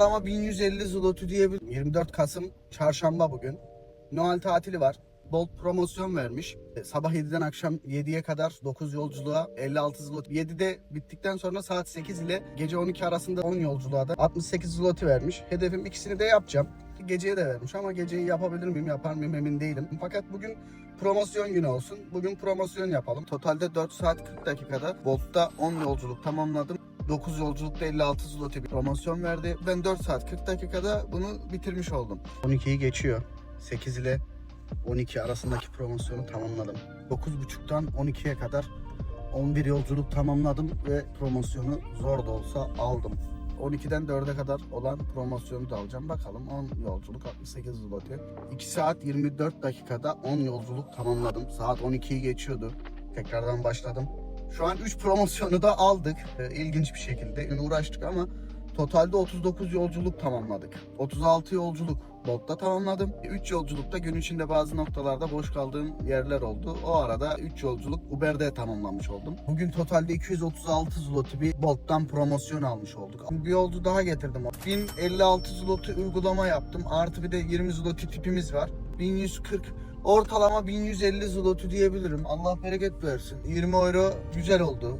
Ama 1150 zloty diyebilirim. 24 Kasım çarşamba bugün. Noel tatili var. Bolt promosyon vermiş. E, Sabah 7'den akşam 7'ye kadar 9 yolculuğa 56 zloty. 7'de bittikten sonra saat 8 ile gece 12 arasında 10 yolculuğa da 68 zloty vermiş. Hedefim ikisini de yapacağım. Geceye de vermiş ama geceyi yapabilir miyim yapar mıyım emin değilim. Fakat bugün promosyon günü olsun. Bugün promosyon yapalım. Totalde 4 saat 40 dakikada Bolt'ta 10 yolculuk tamamladım. 9 yolculukta 56 zloty bir promosyon verdi. Ben 4 saat 40 dakikada bunu bitirmiş oldum. 12'yi geçiyor. 8 ile 12 arasındaki promosyonu tamamladım. 9.30'dan 12'ye kadar 11 yolculuk tamamladım ve promosyonu zor da olsa aldım. 12'den 4'e kadar olan promosyonu da alacağım. Bakalım 10 yolculuk 68 zloty. 2 saat 24 dakikada 10 yolculuk tamamladım. Saat 12'yi geçiyordu. Tekrardan başladım. Şu an 3 promosyonu da aldık. Ee, ilginç bir şekilde uğraştık ama totalde 39 yolculuk tamamladık. 36 yolculuk Bolt'ta tamamladım. 3 yolculukta gün içinde bazı noktalarda boş kaldığım yerler oldu. O arada 3 yolculuk Uber'de tamamlamış oldum. Bugün totalde 236 zloty bir Bolt'tan promosyon almış olduk. Bir yolcu daha getirdim. 1056 zloty uygulama yaptım. Artı bir de 20 zloty tipimiz var. 1140 Ortalama 1150 zloty diyebilirim. Allah bereket versin. 20 euro güzel oldu.